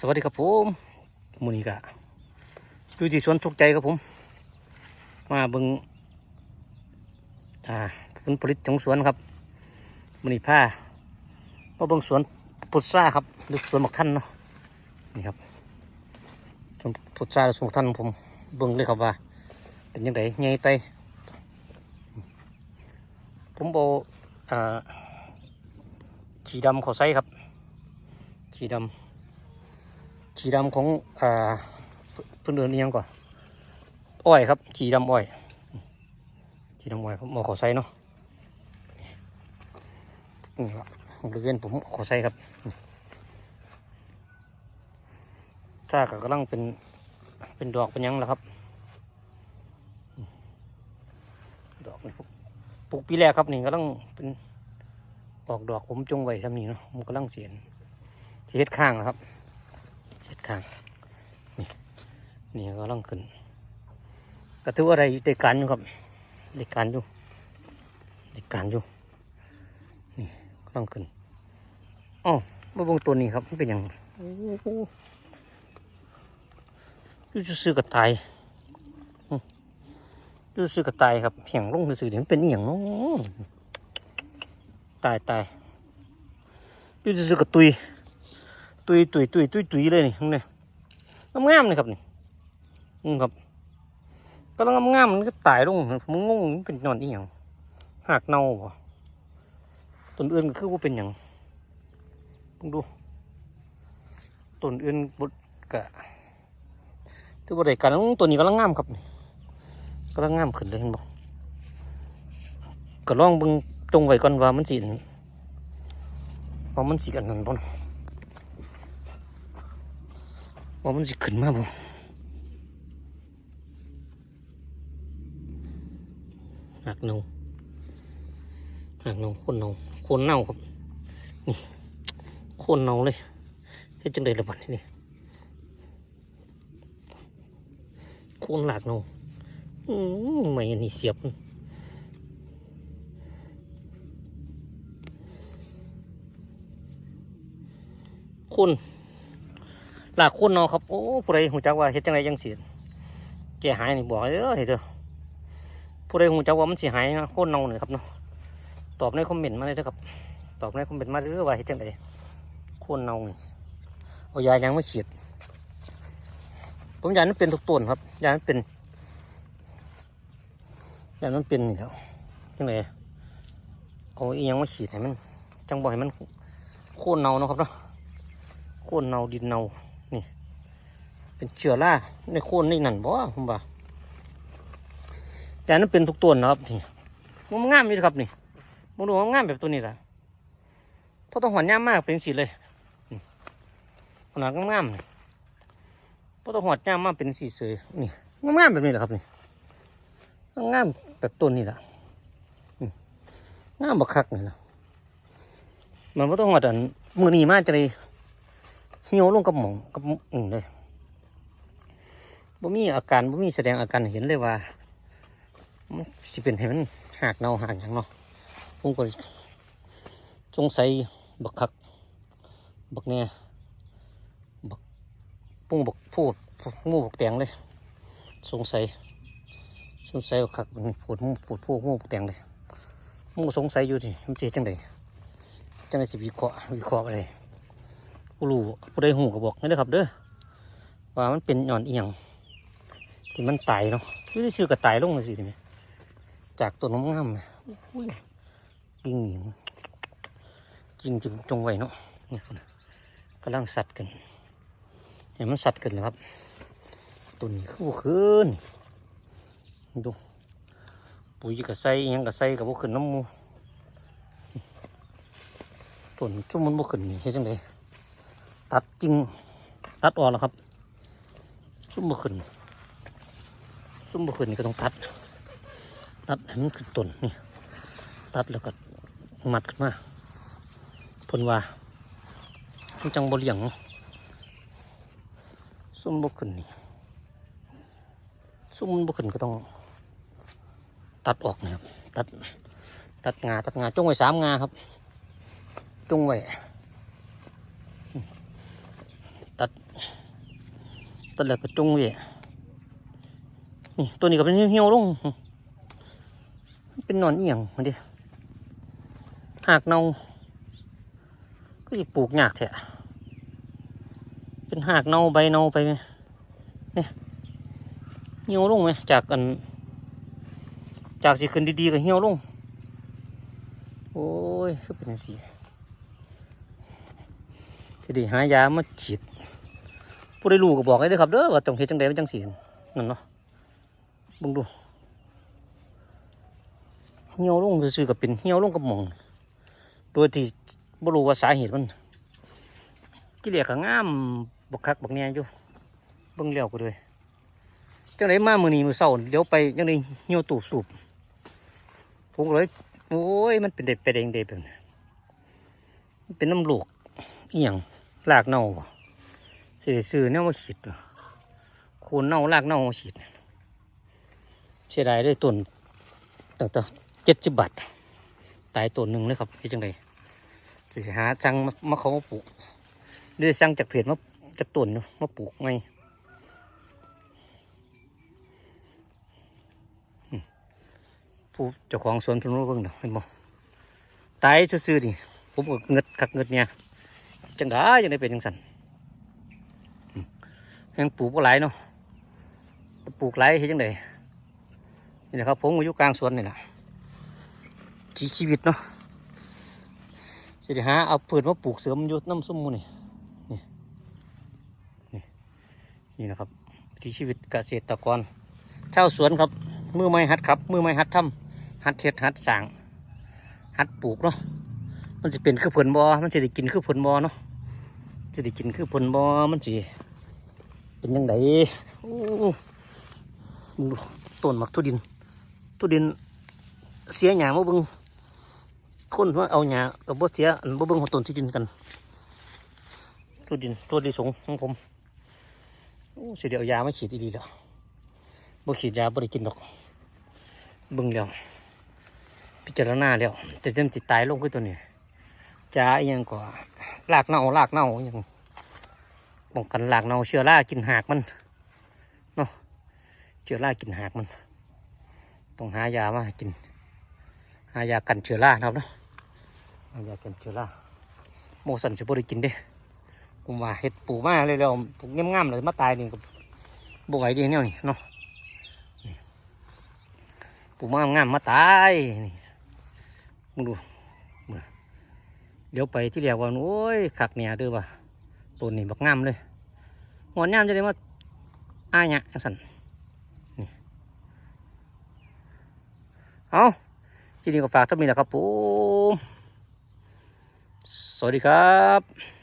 สวัสดีครับผมมูนิกะอยู่ที่สวนสุขใจครับผม มาเบิงอ่าผลผลิตของสวนครับมูนิผ้ามาเบิงสวนพุทราครับหรือสวนหมักท่านเนาะนี่ครับสวนพุทราสวนหมักท่านผมเบิงเลยครับว่า เป็นยังไงไงไป ผมเอาอ่าขีดำขาใส่ครับขีดำ ขีดำของอ่าเพื่อนเดินเอียงก่อนอ้อยครับ ขีดำอ้อย ขีดำอ้อยผมเอาขอใส่เนาะนี่ละบริเวณผมขอใส่ครับจ้าก็กำลังเป็นเป็นดอกเป็นยังแล้วครับ ดอกนี่ปลูกปลูกปีแรกครับนี่กำลังเป็นออกดอกผมจงไว้ซ้ำนีเนาะผมกำลังเสียนเสียดข้างแล้วครับ ข้างนี่นี่ก็ลังขึ้นกระทู้อะไรได้การอยู่ครับได้การอยู่ได้การอยู่นี่กำลังขึ้นอ๋อมาบงตัวนี้ครับมันเป็นอย่างโอ้โหยูซื้อกระต่ายยูซื้อกระต่ายครับเหี่ยงลงซื้อเดี๋ยวมันเป็นอย่างน้องตายตายยูซื้อกระตุย ตุยตุยตุยตุยตุยเลยนี่ข้างในงามๆเลยครับนี่อืมครับกำลังงามๆมันก็ตายลงผมงงเป็นนอนอีหยังหักเน่าบ่ต้นอื่นก็คือว่าเป็นหยังลองดูต้นอื่นบดกะถือว่าได้กันตัวนี้กำลังงามครับนี่กำลังงามขึ้นเลยเห็นบ่ก็ลองบิ่งตรงไว้ก่อนว่ามันสิว่ามันสิอันนั้นบ่ ว่ามันจะขึ้นมาบ่หักเนาหักเนาคนเนาคนเน่าครับนี่คนเน่าเลยเฮ็ดจังไดระบาดที่นี่คนหลากเนาอืมไม่อันนี้เสียบคน หลากคนเนาะครับ โอ้ผู้ใดหูจักว่าเฮ็ดจังไดยังเสิแก่หายนี่บอกเด้อเฮ็ดเด้อผู้ใดหูจักว่ามันสิหายนะคนเนาเนี่ยครับเนาะตอบในคอมเมนต์มาเลยเด้อครับ ตอบในคอมเมนต์มาเด้อว่าเฮ็ดจังไดคนเนาเอายายังไม่ฉีดผมยานั้นเป็นทุกต้นครับยานั้นเป็นยานั้นเป็นนี่แล้วจังไดเอาอียังมาฉีดให้มันจังบ่ให้มันโคนเนาเนาะครับเนาะโคนเนาดินเนา เป็นเชื้อราในโคนในนั่นบ่ผมว่าแต่นั้นเป็นทุกต้นนะครับนี่มันงามอยู่ครับนี่มันดูมันงามแบบตัวนี้แหละเพราะต้องหอนย่ามมากเป็นสีเลยขนาดงามเพราะต้องหอดย่ามมากเป็นสีเสยนี่งามแบบนี้แหละครับนี่งามแบบต้นนี่แหละนี่งามบักคักนี่แหละมันก็ต้องหอดอันมือนีมากจะเลยเหี่ยวลงกับหมองกับอืมเลย บ่มีอาการบ่มีแสดงอาการเห็นเลยว่ามันสิเป็นให้มันหักเนาหักอย่างเนาะผมก็สงสัยบักคักบักเนี่ยบักปุ้งบักพูดงูบักแตงเลย สงสัยสงสัยบักคักมันพูดงูพูดพูดงูบักแตงเลยมูสงสัยอยู่ที่มันสิจังไดจังไดสิวิเคราะห์วิเคราะห์อะไรผู้รู้ผู้ใดหูก็บอกนี่นะครับเด้อว่ามันเป็นหย่อนเอียง ที่มันตายเนาะที่ซื้อกระตายลงมาสิเนี่ยจากต้นน้ำงามเนี่ยอุ้ยกิ่งหญิงจริงจงจงไว้เนาะนี่คนกำลังสัตว์กันเห็นมันสัตว์กันแล้วครับต้นนี้คือบ่ขึ้นดูปุ๋ยกระใสอิหยังกระใสกับพวกขึ้นน้ำหมูต้นจุ่มมันบ่ขึ้นนี่เฮ็ดจังไดตัดกิ่งตัดออกแล้วครับซุ่มบะขึ้น ซุ่มบะขึ้นนี่ก็ต้องตัด ตัดให้มันขึ้นต้นนี่ ตัดแล้วก็มัดขึ้นมาพนว่ามันจังบ่เลี้ยงซุ่มบะขึ้นนี่ซุ่มบะขึ้นก็ต้อง ตัดออกนะครับ ตัด ตัดงา ตัดงาจงไว้สามงาครับจงไว้ตัดตัดแล้วก็จงไว้ นี่ตัวนี้ก็เป็นเหี่ยวๆลงเป็นนอนเอียงมาดิหากเนาก็จะปลูกหยากแท้เป็นหากเนาใบเนาไปไหมเนี่ยเหี่ยวลงไหมจากกัน จากสิขึ้นดีๆก็เหี่ยวลง โอ้ยคือเป็นสีทีดีหายามาฉีดผู้ได้รู้ก็บอกให้ด้วยครับเด้อว่าต้องเฮ็ดจังใดมันจังสีนั่นเนาะ บิ่งดูเหี่ยวลงซื่อๆก็เป็นเหี่ยวลงกับหมองโดยที่บ่รู้ว่าสาเหตุมันกิเลสก็งามบักคักบักแน่อยู่เบิ่งแล้วก็เลยจังไดมามื้อนี้มื้อเช้าเดี๋ยวไปจังไดเหี่ยวตูบสูบผมก็เลยโอ้ยมันเป็นเด็ดไปเองเด็ดแบบนี้มันเป็นน้ำหลูกเอียงลากเน่าบ่สิได้ซื้อเนี่ยมาขีดโคนเน่าลากเน่ามาขีด เสียดายได้ต้นตั้งแต่เจ็ดสิบบาทตายต้นหนึ่งเลยครับพี่จังไดสิหาจังมามาเขามาปลูกดี๋ยวสั่งจากเพจมาจากต้นเนาะมาปลูกไงผู้เจ้าของสวนเพิ่นรู้เบิ่งเนาะเห็นบ่ตายซื่อๆนี่ผมก็เงิดคักเงิดเนี่ยจังได้จังได้เป็นจังสันยังปลูกบ่หลายเนาะปลูกหลายเฮ็ดจังได นี่นะครับผมอยู่กลางสวนนี่แหละชีชีวิตเนาะสิหาเอาพืชมาปลูกเสริมยู่น้ำส้มมูนี่นี่นี่นี่นะครับวิถีชีวิตเกษตรกรชาสวนครับ มือไม้หัดครับ มือไม้หัดทำหัดเฮ็ดหัดสางหัดปลูกเนาะมันจะเป็นคือผลบอมันจะได้กินคือผลบอเนาะจะได้กินคือผลบอมันจะเป็นยังไงโอ้ต้นหมักทุดิน ทุดินเสียหยามาเบิ่งคนว่าเอาหยากับบ่เสียอันบ่บิ่งของต้นทุดินกันทุดินตัวดีสงของผมโอ้สิเดียวเอายามาฉีดดีแล้วบ่ขีดยาบ่ได้กินดอกบิ่งแล้วพิจารณาแล้วจะเริ่มจิตตายลงคือตัวนี้จาอหยังก็ลากเน่าลากเน่าอหยังป้องกันลากเน่าเชื้อรากินหากมันเนาะเชื้อรากินหากมัน ต้องหายามากิน หายากันเชื้อรานะครับเนาะหายากันเชื้อราโมสันจะบ่ได้กินเด้ผมว่าเห็ดปูมาเลยแล้วปลูกงามๆเลยมาตายนี่ก็บ่ไหวดีเนี่ยนี่เนาะปูมางามมาตายนี่มึงดูเดี๋ยวไปที่เรียกว่าโอ้ยขักเนี่ยด้อว่ะต้นนี่บักงามเลยงอนงามจะได้มาอ้ายเนี่ยสันนี่ เอาที่นี่ก็ฝากท่านิดนะครับผม สวัสดีครับ